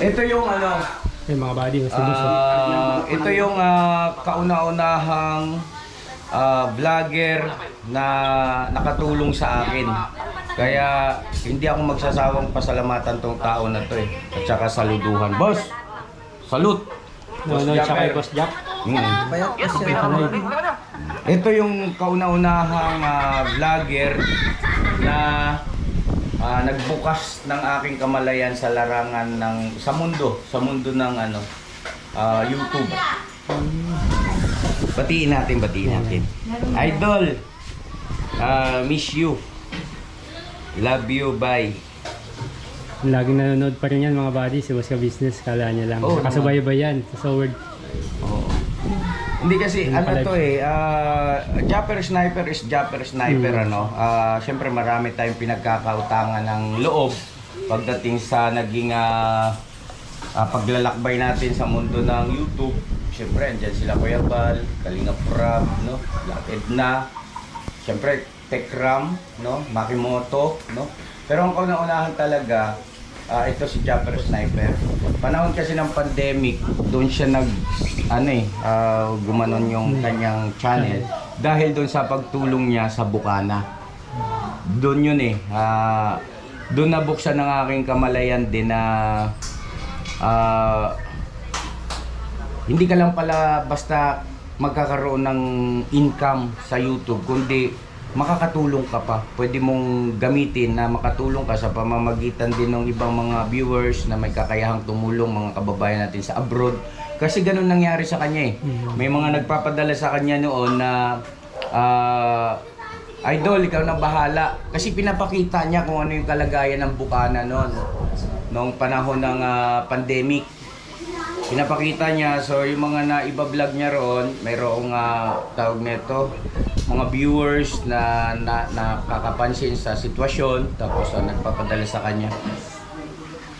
Ito yung ano, Yung mga body, mas uh, ah, ito yung ah, kauna-unahang ah, vlogger na nakatulong sa akin. Kaya hindi ako magsasawang pasalamatan tong tao na to eh. At saka saluduhan. Boss! Salute! Kay Japper. Boss Jack. Mm. Bayat pa siya. Ito yung kauna-unahang ah, vlogger na ah, nagbukas ng aking kamalayan sa larangan ng sa mundo, sa mundo ng ano ah, YouTube. Batiin natin, batiin natin. Idol, ah, miss you. Love you, bye. Laging nanonood pa rin yan mga body. Si Boss business, kala niya lang. Oo, Kasabay-bay yan. Sa word. Oo. Hindi kasi Hindi ano pala- to eh, ah, Japper Sniper is Japper Sniper Hmm. ano. Ah, Siyempre marami tayong pinagkakautangan ng loob pagdating sa naging ah, ah, paglalakbay natin sa mundo ng YouTube. Siyempre, andyan sila Kuya Bal, Kalinga Prab, no? Black Edna, siyempre Tekram, no? Makimoto, no? Pero ang kauna-unahan talaga, ah, ito si Japper Sniper. Panahon kasi ng pandemic, doon siya nag ano eh, ah, gumanon yung kanyang channel dahil doon sa pagtulong niya sa Bukana. Doon yun eh. ah, doon nabuksan ng aking kamalayan din na ah, hindi ka lang pala basta magkakaroon ng income sa YouTube, kundi makakatulong ka pa. Pwede mong gamitin na makatulong ka sa pamamagitan din ng ibang mga viewers na may kakayahang tumulong, mga kababayan natin sa abroad. Kasi ganun nangyari sa kanya eh. May mga nagpapadala sa kanya noon na ah, Idol, ikaw na bahala. Kasi pinapakita niya kung ano yung kalagayan ng bukana noon. Noong panahon ng ah, pandemic pinapakita niya so yung mga naiba-vlog niya roon mayroong uh, tawag nito mga viewers na, na nakakapansin sa sitwasyon tapos uh, nagpapadala sa kanya.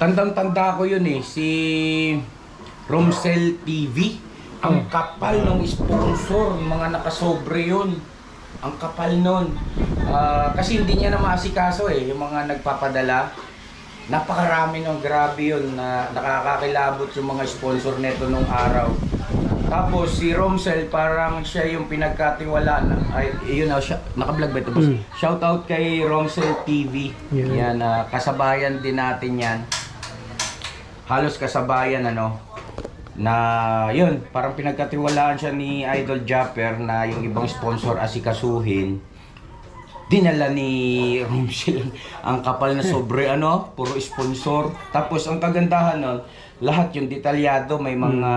Tandang-tanda ko yun eh. Si Romsel TV ang kapal ng sponsor. Mga nakasobre yun. Ang kapal nun. Ah, kasi hindi niya na maasikaso eh yung mga nagpapadala. Napakarami nung grabe yun. Na nakakakilabot yung mga sponsor neto nung araw. Tapos si Romsel parang siya yung pinagkatiwalaan. Ay, yun na, siya, naka-vlog ba ito boss? Mm. Shout out kay Romsel TV. Yeah. Yan, ah, kasabayan din natin yan. Halos kasabayan ano. Na yun, parang pinagkatiwalaan siya ni Idol Japper na yung ibang sponsor asikasuhin dinala ni Romsel ang kapal na sobre ano, puro sponsor. Tapos ang kagandahan nun, lahat yung detalyado, may mga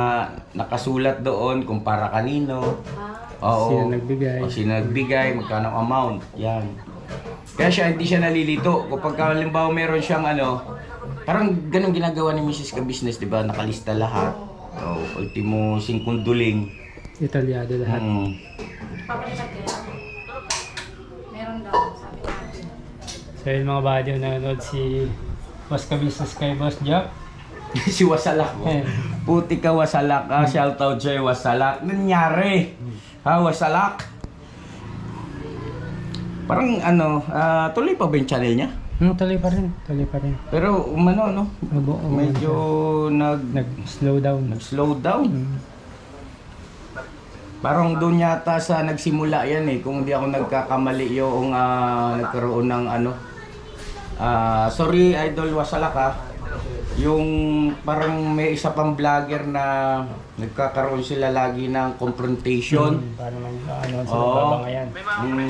nakasulat doon kung para kanino. Oo. Sino nagbigay. O sino nagbigay, magkano ang amount. Yan. Kaya siya, hindi siya nalilito. Kapag halimbawa meron siyang ano, parang ganun ginagawa ni Mrs. Ka-Business, di ba? Nakalista lahat. O, ultimo, singkunduling. Italyado lahat. Hmm. Meron daw, sabi natin. So yun mga body, nanonood si Boss ka business kay Boss Jack. si Wasalak ko. Eh. Puti ka Wasalak. Ah, shoutout sa'yo Wasalak. Nangyari? Ha, Wasalak? Parang ano, ah, tuloy pa ba yung channel niya? Hmm, tuloy pa rin. Tuloy pa rin. Pero umano, no? Abo, abo. Medyo nag, Nag-slow down. nag-slow down. Hmm. Parang doon yata sa nagsimula yan eh. Kung hindi ako nagkakamali yung ah, nagkaroon ng ano. ah, sorry, Idol Wasalak ha. Yung parang may isa pang vlogger na nagkakaroon sila lagi ng confrontation. Hmm, Parang ano sa Oo. babangayan. Mm.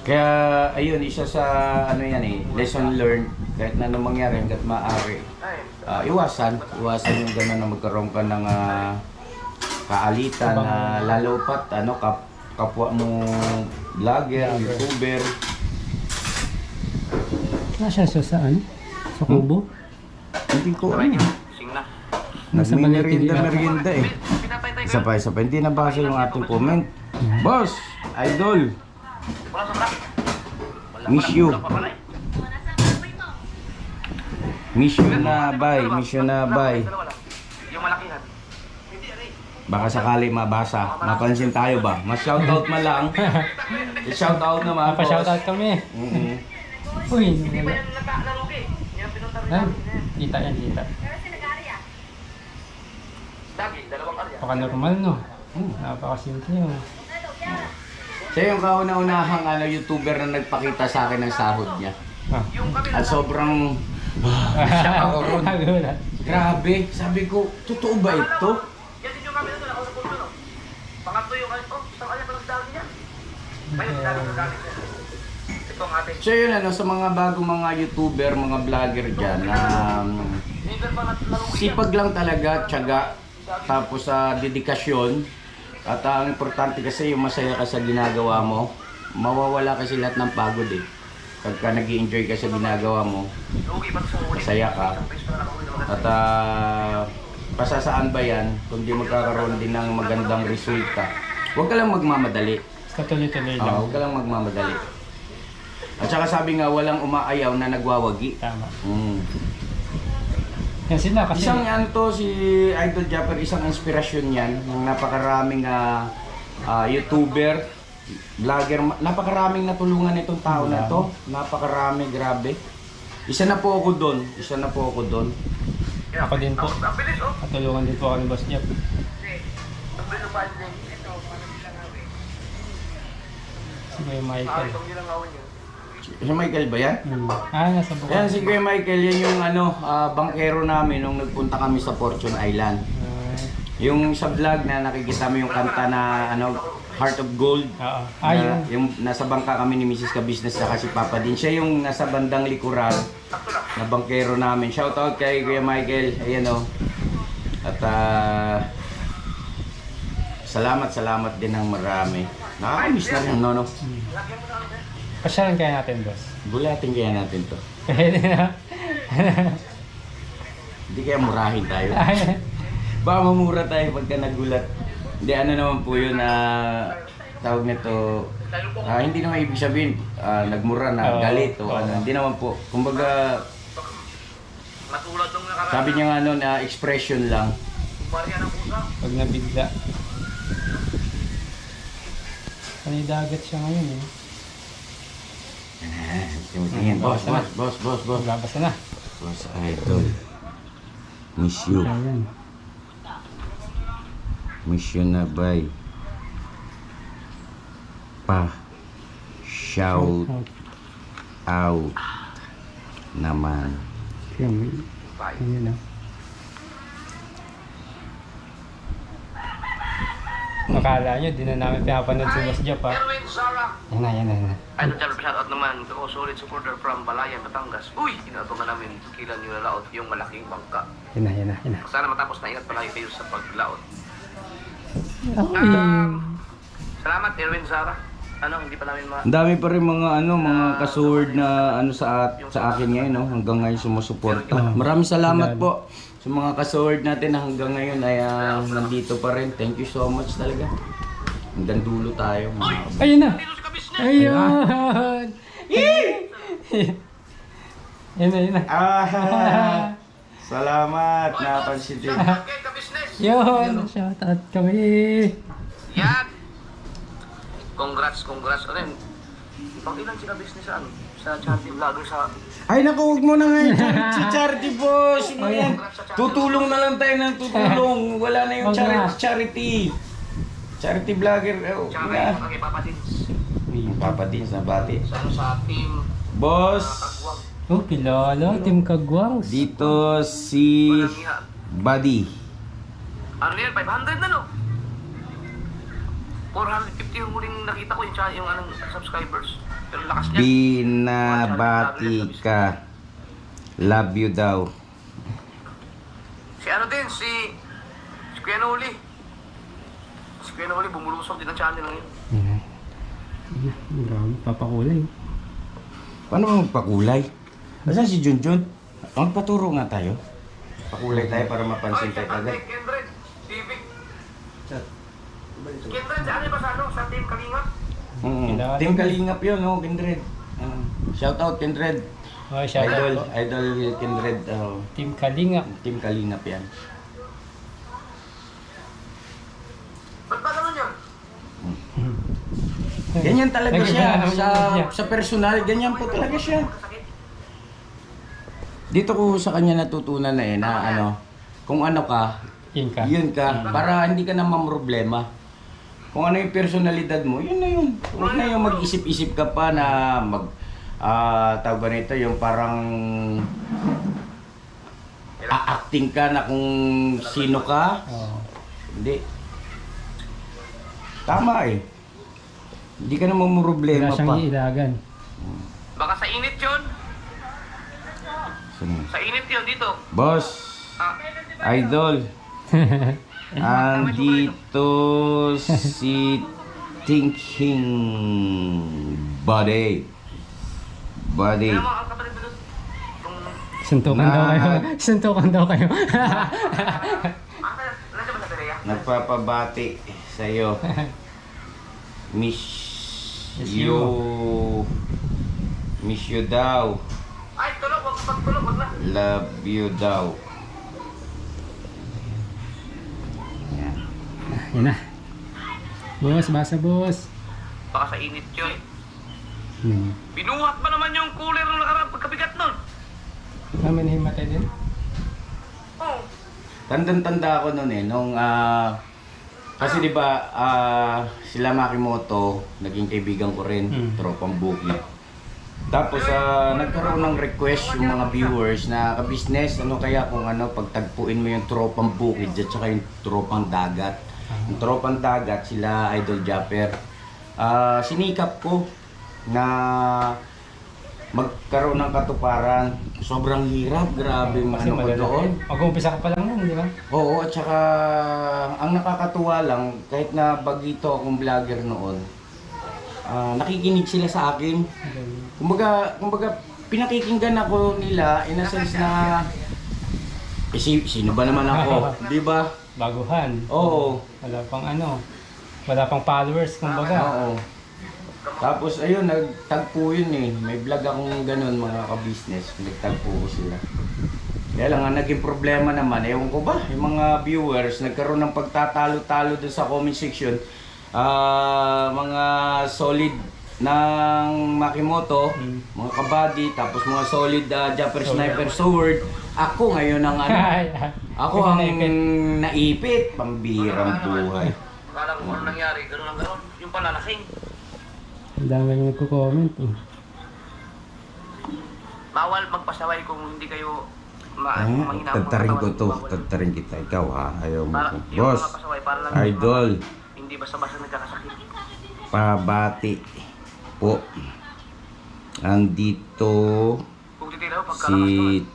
Kaya ayun, isa sa ano yan eh, lesson learned kahit na anong mangyari hanggat maaari. ah, iwasan, iwasan yung gano'n na magkaroon ka ng ah, kaalitan na lalo pat ano kap, kapwa mo vlogger, youtuber. Nasaan siya sa ano? Sa kubo? Hindi ko ano. Nasa Nagmimerienda merienda eh. Isa pa, isa pa. Hindi nabasa yung ating comment. Boss, idol. Miss you. Miss you na bye, miss you na bye. Yung malakihan. Baka sakali mabasa. Mapansin tayo ba? Mas shoutout ma lang. shoutout naman. Pa-shoutout kami. Mm-hmm. Uy, Yung nagkakalarugi. Yung pinunta Ay, kita yan, kita. Dagi, dalawang arya. Baka normal, no? Hmm, napakasimple yun. Siya yung kauna-unahang ano, YouTuber na nagpakita sa akin ng sahod niya. Ah. At sobrang... Siya ako ron. Nagulat. Grabe, sabi ko, totoo ba ito? Yan din yung kami na ako sa punto, no? Pangatlo yung, oh, isang arya pa lang dami niya. Ngayon, dami na gamit niya. Ang ating. So yun ano, sa mga bagong mga YouTuber, mga vlogger dyan, um, sipag lang talaga, tiyaga, tapos sa dedikasyon, at ang importante kasi yung masaya ka sa ginagawa mo, mawawala kasi lahat ng pagod eh. Pagka nag enjoy ka sa ginagawa mo, sa masaya ka. At uh, pasasaan ba yan, kung di magkakaroon din ng magandang resulta, huwag ka lang magmamadali. Basta tuloy-tuloy lang. Ah, huwag ka lang magmamadali. At saka sabi nga, walang umaayaw na nagwawagi. Tama. Mm. Yan sila kasi. Isang ano to, si Idol Japper, isang inspirasyon yan. Ng napakaraming ah, ah, YouTuber, vlogger, ma- napakaraming natulungan itong tao na to. Napakarami, grabe. Isa na po ako doon. Isa na po ako doon. Ako din po. Ang bilis, oh. Katulungan din po ako ni Boss Jeff. Ang bilis ng bahay niya. Si Kuya Ah, Michael. itong ginangawin niya. Si Michael ba yan? Hmm. Ah, nasa bukas. Yan si Kuya Michael, yan yung ano, ah, bangkero namin nung nagpunta kami sa Fortune Island. Ah, Yung sa vlog na nakikita mo yung kanta na ano, Heart of Gold. Oo. Ah, na, yun. yung nasa bangka kami ni Mrs. Ka-Business saka si Papa din. Siya yung nasa bandang likuran na bangkero namin. Shout out kay Kuya Michael. Ayan o. At ah, salamat, salamat din ng marami. Nakakamiss na rin, no, no? Pasyalan kaya natin, Boss. Bulatin kaya natin to. Pwede na. Hindi kaya murahin tayo. Baka mamura tayo pagka nagulat. Hindi, ano naman po yun na tawag nito, ah, hindi naman ibig sabihin ah, nagmura na Oo. galit o Oo. ano. Hindi naman po. Kumbaga, Matulad nung nakaraan. sabi niya nga ano na expression lang. Barya ng pusa. Pag nabigla. Panay dagat siya ngayon eh. Tingin, boss, boss, boss, boss, boss. Maglabas na. Boss, idol. Miss you. Ayan. Miss you na bay. Pa. Shout out naman. Ayan. Ayan na. Akala nyo, di na namin pinapanood si Boss Jeff ha. Yan na, yan na, yan na. Ano dyan, shout out naman to solid supporter from Balayan, Batangas. Uy, inatungan namin kilan yung nalaot yung malaking bangka. Yan na, yan na, yan na. Sana matapos na ingat palagi kayo sa paglaot. Ako Salamat, Erwin Zara. Ano, hindi pa namin ma... Ang dami pa rin mga ano, mga kasword na ano sa sa akin ngayon, no? Hanggang ngayon sumusuporta. Maraming salamat po sa mga kasword natin na hanggang ngayon ay ah, nandito pa rin. Thank you so much talaga. Hanggang dulo tayo. Mga kab- Ayun na! Sa kabisnes! Ayun! Na, yan na. Ah! Salamat, napansin din. Shout out kay kabisnes! Yun! Shoutout kami! Yan! Congrats, congrats. Ano yun? Pang ilan sila business sa ano? Sa charity vlogger sa... Ay naku, huwag mo na nga yung charity, si charity boss. Ano yan? Tutulong na lang tayo ng tutulong. Wala na yung Wag na. charity. Charity, vlogger. Oh, Tsaka wala. kay kay Papa Dins. Yung Papa din sa bati. Sa ano sa team Boss, Kagwang. Oh, kilala. Team Kagwangs. dito si Walang iha. Buddy. Ano yan? 500 na no? 450 yung huling nakita ko yung, cha- yung anong subscribers. Pero lakas niya. Binabati ka. Love you daw. Si ano din, si... Si Kuya Noli. Si Kuya Noli, bumulusok din ang channel ngayon. Yan na. Grabe, papakulay. Paano mo magpakulay? Nasaan si Junjun? Magpaturo nga tayo. Pakulay tayo para mapansin tayo Ay, agad. Kendred, TV. Kendred, si ano ba sa ano? Sa team Kalingap? Mm. Kilala. Team Kalingap yun, oh, Kindred. Uh, shout out Kindred. Oh, shoutout Idol, po. idol Kindred. oh, Team Kalinga. team Kalingap yan. Ba't ba ganun yun? Ganyan talaga siya. naman Sa, sa personal, ganyan po talaga siya. Dito ko sa kanya natutunan na eh, na ano, kung ano ka, Yun ka. yun ka, para hindi ka na mamroblema. Kung ano yung personalidad mo, yun na yun. Huwag na yung mag-isip-isip ka pa na mag, ah, tawag ba nito, yung parang a-acting ka na kung sino ka. Oo. Hindi. Tama eh. Hindi ka na mamroblema Wala siyang pa. iilagan. Baka sa init yun. Sa init yun dito. Boss, Ah, idol. Andito si Thinking doon. Kung, Suntukan daw kayo. Suntukan daw kayo. Nagpapabati sa iyo. Miss Miss you. Miss you daw. Ay, tulog. Huwag magtulog. Huwag na. Love you daw. Yan na. Boss, basa boss. Baka sa init yun. Hmm. Binuhat pa naman yung cooler nung nakaraan pagkabigat nun. Naman himatay din. Oo. Tandang-tanda ako noon eh, nung ah, kasi di ba ah, sila Makimoto, naging kaibigan ko rin, Mm. tropang bukid. Tapos ah, nagkaroon ng request yung mga viewers na ka-business, ano kaya kung ano, pagtagpuin mo yung tropang bukid at saka yung tropang dagat. Tropang dagat, sila Idol Japper. Ah, sinikap ko na magkaroon ng katuparan. Sobrang hirap, grabe Kasi ano ko doon. Mag-uumpisa ka pa lang yan, di ba? Oo, at saka ang nakakatuwa lang, kahit na bagito akong vlogger noon, ah, nakikinig sila sa akin. Kumbaga, kumbaga pinakikinggan ako nila in a sense na eh, si, sino ba naman ako, 'di ba? Baguhan. Oo. Wala pang ano. Wala pang followers, kumbaga. Oo. Tapos ayun, nagtagpo yun eh. May vlog akong ganun mga ka-business. Nagtagpo ko sila. Kaya lang, ang naging problema naman, ewan ko ba, yung mga viewers, nagkaroon ng pagtatalo-talo dun sa comment section. Ah, mga solid ng Makimoto, Mm. mga kabady, tapos mga solid uh, Japper Sniper Sword. Ako ngayon ang ano, ako ang naipit, pambirang buhay. Akala ko ano nangyari. Ganun ang ganun. Yung pala lasing. Ang dami yung nagko-comment eh. Bawal magpasaway kung hindi kayo ma Ay, mahina ang tatarin ko to, Bawal. tatarin kita. Ikaw ha, ayaw mo Para, ko. Boss, idol, Hindi basta-basta nagkakasakit. pabati po. Andito si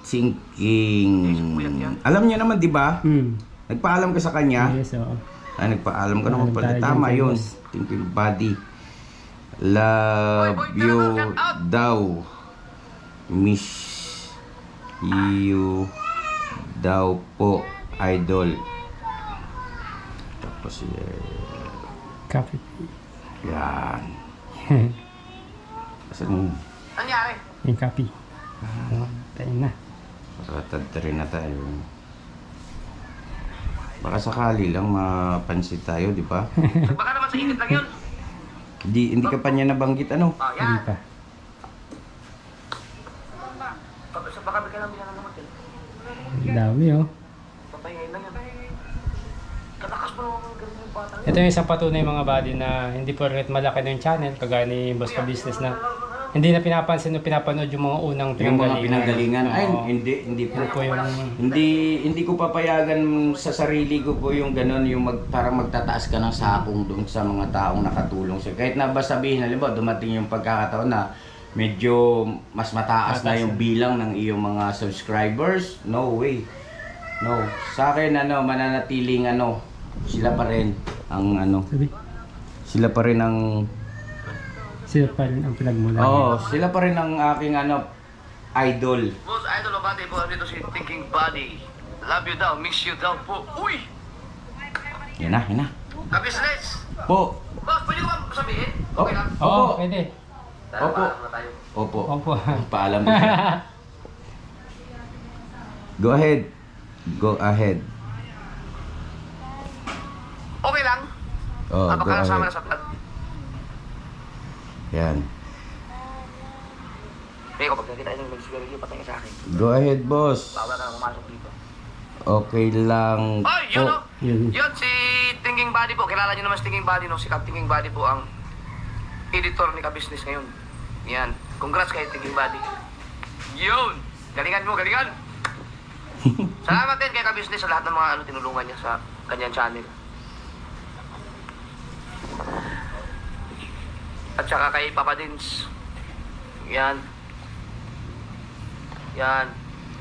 Thinking. Yes, Alam niya naman, di ba? Hmm. Nagpaalam ka sa kanya? Yes, oo. Ah, nagpaalam ka naman pala. Tama yun. boss. Thinking body. Love you daw. Miss you daw po, idol. Tapos, eh, Kapit. yan. Asan Nangyari. Yung copy. Oh, tayo na. Makatadtari na tayo. Baka sakali lang mapansin tayo, di ba? Baka naman sa init lang yun. Hindi, hindi ka pa niya nabanggit, ano? Hindi yan. pa. Baka bigla lang bilang naman yun. Ang dami oh. Papahingayin lang yan. Katakas mo naman ganun yung yun. Ito yung isang patunay mga buddy na hindi porket malaki na yung channel, kagaya ni Boss Ka Business na hindi na pinapansin o pinapanood yung mga unang Yung mga pinanggalingan. pinanggalingan. Ay, Oo. hindi, hindi po. Yun po yung... Hindi hindi ko papayagan sa sarili ko po yung ganun, yung mag, parang magtataas ka ng sakong doon sa mga taong nakatulong sa Kahit na ba sabihin, halimbawa, dumating yung pagkakataon na medyo mas mataas na Mataas yung bilang ng iyong mga subscribers, no way. No. Sa akin, ano, mananatiling ano, sila pa rin ang ano, sila pa rin ang, sila pa rin ang pinagmulan. oo, sila pa rin ang aking ano, idol. Boss, idol o bati po, dito si Thinking Body. Love you daw, miss you daw po. Uy! Yan na, yan na. Ka-business! Po, Boss, pwede ko ba sabihin? Oh. Okay lang. Oo, Opo. pwede. Tara, Opo. paalam na tayo. opo. Opo. Paalam mo siya. Go ahead. Go ahead. Okay lang. Oh, Ako go ka kasama na ahead. sa vlog. Yan. May kapag nakita tayo ng mag sigarilyo, patay ka sa akin. Go ahead, boss. Bawal ka na pumasok dito. Okay lang Ay, yun po. o! Yun. Yun, si Thinking Body po. Kilala niyo naman si Thinking Body, no? Si Cap Thinking Body po ang editor ni Ka-Business ngayon. Yan. Congrats kay Thinking Body. Yun! Galingan mo, galingan! Salamat din kay Ka-Business sa lahat ng mga ano tinulungan niya sa kanyang channel. At saka kay Papa Dins. Yan. Yan.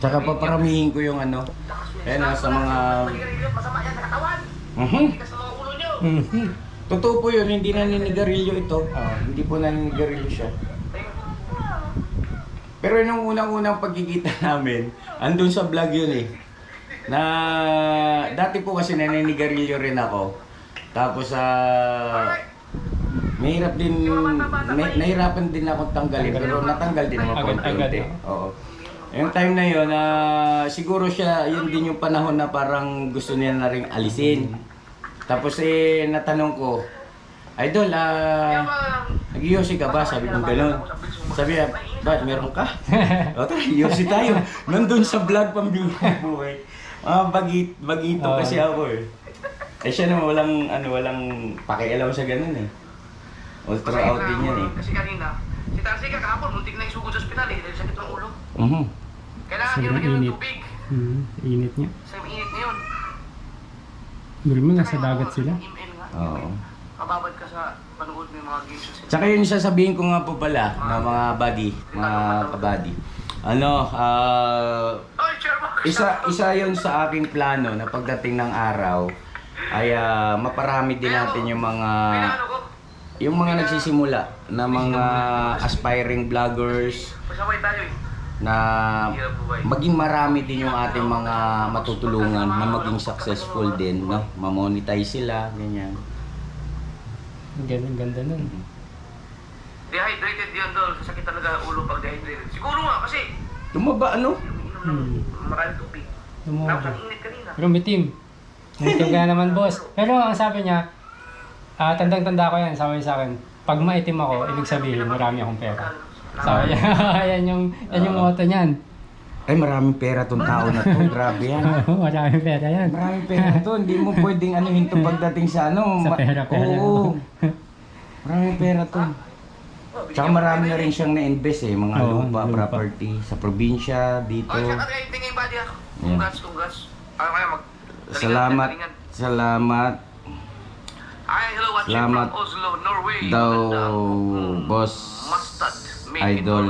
Tsaka paparamihin ko yung ano. Ayan ah, sa mga... Masama yan sa katawan. Mhm. Sa mga ulo niyo. Mhm. Totoo po yun, hindi naninigarilyo ito. Ah. Hindi po naninigarilyo siya. Pero nung unang-unang pagkikita namin, andun sa vlog yun eh. Na dati po kasi naninigarilyo rin ako. Tapos sa mahirap din may, nahirapan din ako tanggalin pero natanggal din naman Agad- agad, konti. no? Oo. Yung time na yun, ah, siguro siya, yun din yung panahon na parang gusto niya na rin alisin. Tapos eh, natanong ko, Idol, ah, nag-yosi ka ba? Sabi ko gano'n. Sabi niya, ba't meron ka? o tara, yosi tayo. Nandun sa vlog pambilang buhay. Ah, bagit, bagito Ah. kasi ako eh. Eh siya naman walang, ano, walang pakialam sa ganun eh. Ultra out din yan eh. Kasi kanina, si Tarsika kahapon, muntik na isugod sa ospital eh, dahil sakit ng ulo. Mhm. Kailangan Sobrang nyo ng init. tubig. Mhm. Init niya. Sa init ngayon. Bili mo, nasa Kaya dagat sila. ML nga. Oo. Mababad ka sa panood mo yung mga games sa Tsaka yun sasabihin ko nga po pala na mga buddy, mga kabady. Ano, ah... Oy, isa isa yon sa aking plano na pagdating ng araw ay ah, maparami din natin yung mga Pinano ko? Yung mga nagsisimula na mga aspiring vloggers na maging marami din yung ating mga matutulungan na maging successful din, no? Ma-monetize sila, ganyan. Ang ganda, ganda nun. Dehydrated yun doon. Sakit talaga ulo pag dehydrated. Siguro nga kasi, Tumaba, ano? Hmm. maraming tubig. Kanina. Pero umitim. Umitim ka na naman, boss. Pero ang sabi niya, ah, tandang-tanda ko yan, sabi sa akin, pag maitim ako, ibig sabihin, marami akong pera. Niya, yan yung, yan yung motto niyan. Ay, maraming pera tong tao na to. Grabe yan. Maraming pera yan. Maraming pera to. Hindi mo pwedeng ano hinto pagdating sa ano. Sa ma- pera-pera. Oo. Maraming pera to. Tsaka marami na rin siyang na-invest eh. Mga Oo, lupa, lupa. property. Sa probinsya, dito. Oh, saka kaya tingin body ah. Congrats, congrats. Ano kaya mag... Salamat. Salamat Salamat from Oslo, Norway. daw, Ganda. boss idol.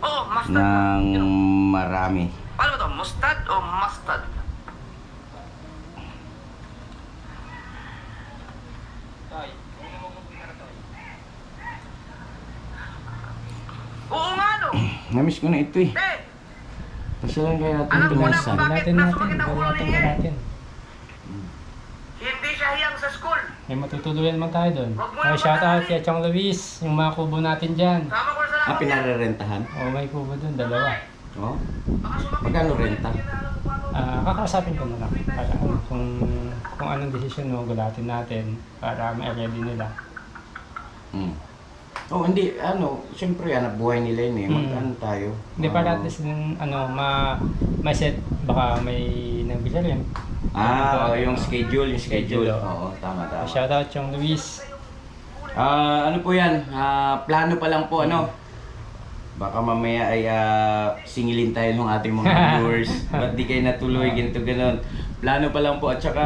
Oh, ng marami. Paano ba to? Mustard o mustard? Oo nga no! Namiss ko na ito eh. Eh! Pasyalan kaya natin Alam mo na kung bakit nasa magandang ulo natin hiyang sa school. May matutuluyan man tayo doon. Wag mo Ay, na shout out kay Chong Luis, yung mga kubo natin dyan. Sama ko sa Ah, pinarerentahan? Oh, may kubo doon, dalawa. Oh. Baka sumapit Magkano renta? Ah, kakausapin ko na lang para ano, kung kung anong desisyon mo gulatin natin para ma-ready nila. Hmm. Oh, hindi, ano, siyempre, anak buhay nila yun eh. Hmm. Mag-ano tayo? Hindi para Ah. at least din, ano ma may set baka may nagbili rin. Ah, oh, yung schedule, yung schedule. Schedule, Oo, tama, tama. Shout out yung Luis. Ah, ano po yan? Ah, plano pa lang po, ano? Baka mamaya ay ah, singilin tayo ng ating mga viewers. Ba't di kayo natuloy, ganito, ganon. Plano pa lang po. At saka,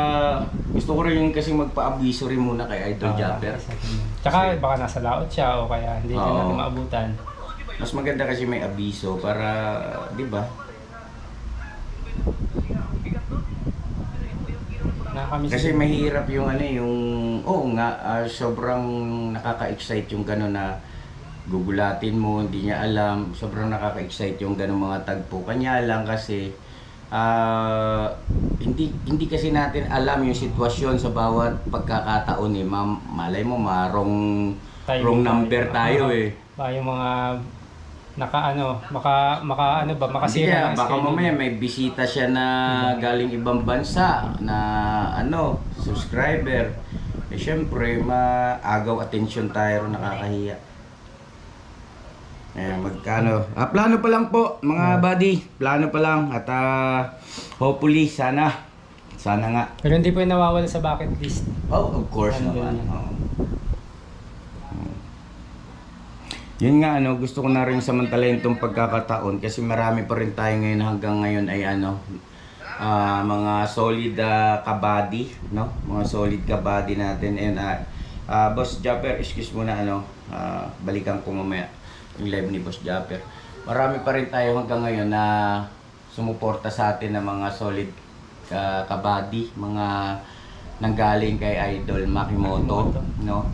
gusto ko rin kasi magpa-abiso rin muna kay Idol Ah, Japper. Tsaka baka nasa laot siya o kaya hindi ka Oo. natin maabutan. Mas maganda kasi may abiso para, di ba? Nakakamiss Kasi din. mahirap yung ano yung oo nga ah, sobrang nakaka-excite yung gano'n na gugulatin mo, hindi niya alam. Sobrang nakaka-excite yung gano'n mga tagpo. Kanya lang kasi ah, hindi hindi kasi natin alam yung sitwasyon sa bawat pagkakataon eh. Ma- malay mo marong Tayo wrong tayo. number tayo Oo. eh. Baka yung mga naka ano, maka maka ano ba, makasira ng baka schedule. mamaya may bisita siya na galing ibang bansa na ano, subscriber. Eh syempre, maagaw attention tayo ron nakakahiya. Ayan, magkano. Ah, plano pa lang po, mga buddy. Plano pa lang. At ah, hopefully, sana. Sana nga. Pero hindi po yung nawawala sa bucket list. Oh, of course Andun naman. yan. Oo. Yun nga, ano, gusto ko na rin samantalayin itong pagkakataon kasi marami pa rin tayo ngayon hanggang ngayon ay ano, ah, mga solid ah, kabady, no? Mga solid kabady natin. And ah, ah, Boss Japper, excuse mo na, ano, ah, balikan ko mamaya yung live ni Boss Japper. Marami pa rin tayo hanggang ngayon na sumuporta sa atin ng mga solid ka kabady, mga nanggaling kay Idol Makimoto, no?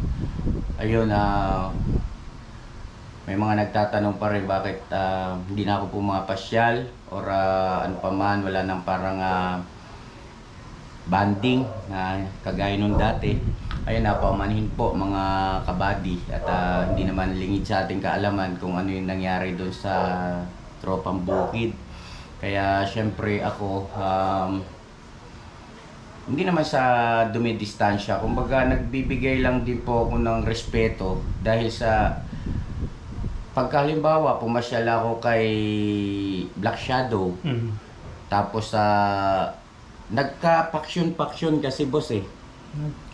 Ayun, ah, may mga nagtatanong pa rin bakit ah, hindi na ako pumapasyal or ah, ano pa man, wala nang parang ah, banding na kagaya nung dati. Ayun, napaumanhin po mga kabady at ah, hindi naman lingid sa ating kaalaman kung ano yung nangyari doon sa tropang bukid. Kaya syempre ako, um, hindi naman sa dumidistansya. Kumbaga, nagbibigay lang din po ako ng respeto dahil sa pagkalimbawa, pumasyal ako kay Black Shadow. Mm. Tapos sa nagka-faction-faction kasi boss eh.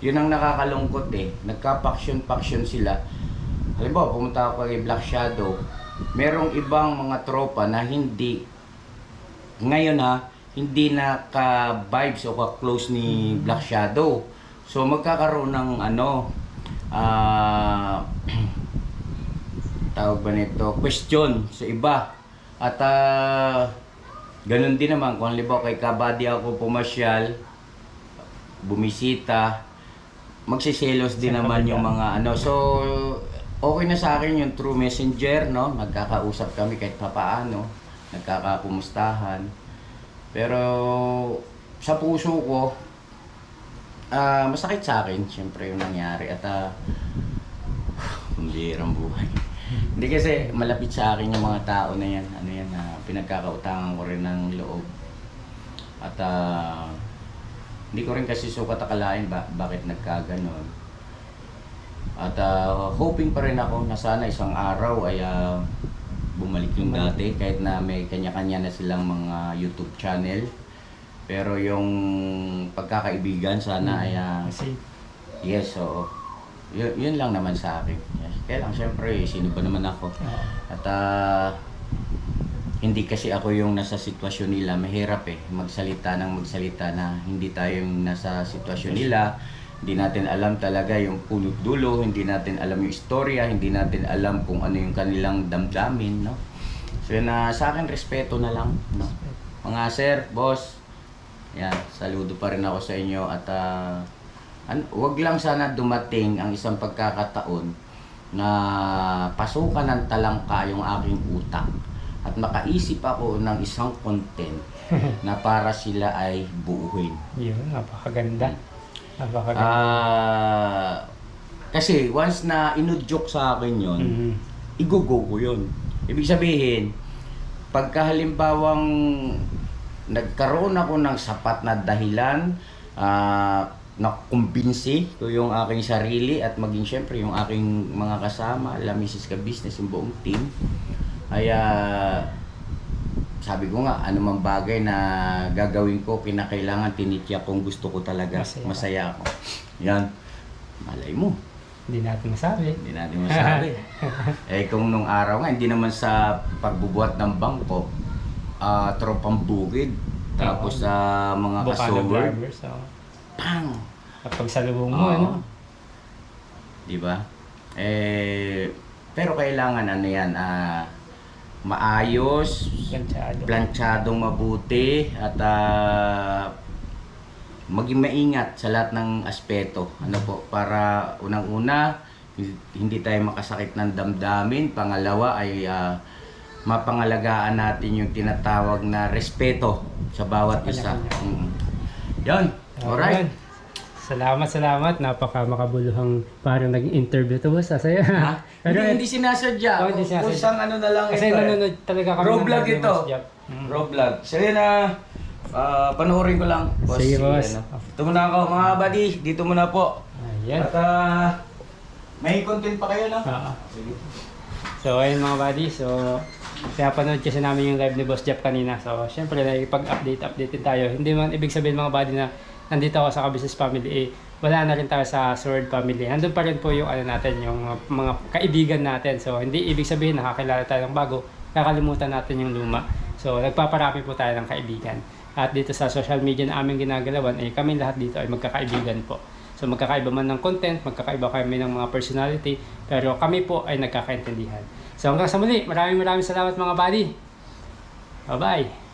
Yun ang nakakalungkot eh. Nagka-faction-faction sila. Halimbawa, pumunta ako kay Black Shadow. Merong ibang mga tropa na hindi ngayon ha, hindi na ka-vibes o ka-close ni Black Shadow. So magkakaroon ng ano, ah tawag ba nito, question sa iba. At ah, ganun din naman, kung halimbawa kay Kabady ako pumasyal, bumisita, magsiselos din Sa naman yung mga ano. So, okay na sa akin yung true messenger, no? Nagkakausap kami kahit papaano, nagkakakumustahan. Pero sa puso ko, ah masakit sa akin, syempre yung nangyari. At ah, kumbirang buhay. Hindi kasi malapit sa akin yung mga tao na yan. Ano yan, na pinagkakautangan ko rin ng loob. At ah, hindi ko rin kasi sukat akalain ba, bakit nagkaganon. At ah, hoping pa rin ako na sana isang araw ay ah, bumalik yung dati kahit na may kanya-kanya na silang mga YouTube channel. Pero yung pagkakaibigan sana ay ah, Kasi, yes, oo. Yun, yun lang naman sa akin. Kaya lang, syempre, sino ba naman ako? At ah, hindi kasi ako yung nasa sitwasyon nila. Mahirap eh, magsalita ng magsalita na hindi tayo yung nasa sitwasyon nila. Hindi natin alam talaga yung punot dulo, hindi natin alam yung istorya, hindi natin alam kung ano yung kanilang damdamin, no? So yun na sa akin, respeto na lang, no? Mga sir, boss, yan, saludo pa rin ako sa inyo at ah, an- wag lang sana dumating ang isang pagkakataon na pasukan ng talangka yung aking utak at makaisip ako ng isang content na para sila ay buuhin. Yun, napakaganda. Napakaganda. Ah, kasi once na inudyok sa akin yon, Mm. igugo ko yun. Ibig sabihin, pagka halimbawang nagkaroon ako ng sapat na dahilan, ah, na kumbinsi ko yung aking sarili at maging syempre yung aking mga kasama, la Mrs. Ka Business, yung buong team, ay ah, sabi ko nga, anumang bagay na gagawin ko, kinakailangan tinitya kung gusto ko talaga, Masaya. masaya ako. Yan, malay mo, Hindi natin masabi. hindi natin masabi. eh kung nung araw nga, hindi naman sa pagbubuhat ng bangko, ah tropang bukid, tapos sa mga Bukana kasower, Barber. So, pang! kapag salubong mo, Oo. ano? Di ba? Eh, pero kailangan ano yan, ah, maayos, Planchado. planchadong mabuti, at ah, maging maingat sa lahat ng aspeto. Ano po, para unang-una, hindi tayo makasakit ng damdamin. Pangalawa ay ah, mapangalagaan natin yung tinatawag na respeto sa bawat isa. Kanya-kanya. Mm. Yan. Alright. Ayun. Salamat, salamat. Napaka makabuluhang parang naging interview to boss. Saya. Ha? Pero hindi, hindi sinasadya. Oh, hindi sinasadya. Kusang ano na lang kasi ito. eh. nanonood talaga kami ni ito. Boss. Mm. So yun na, ah, panoorin ko lang. Sige, boss. ano. Ito muna ako, mga buddy. Dito muna po. Ayan. At ah, may content pa kayo, no? Oo. Sige. So, ayun mga buddy. So, kaya panood kasi namin yung live ni Boss Jeff kanina. So, syempre, nakikipag-update, update din tayo. Hindi man ibig sabihin mga buddy na nandito ako sa Kabisnes Family eh, wala na rin tayo sa Sword Family. Nandun pa rin po yung ano natin, yung mga, mga kaibigan natin. So, hindi ibig sabihin nakakilala tayo ng bago, kakalimutan natin yung luma. So, nagpaparami po tayo ng kaibigan. At dito sa social media na aming ginagalawan, eh, kami lahat dito ay magkakaibigan po. So, magkakaiba man ng content, magkakaiba kami ng mga personality, pero kami po ay nagkakaintindihan. So, hanggang sa muli, maraming maraming salamat mga buddy. Bye-bye!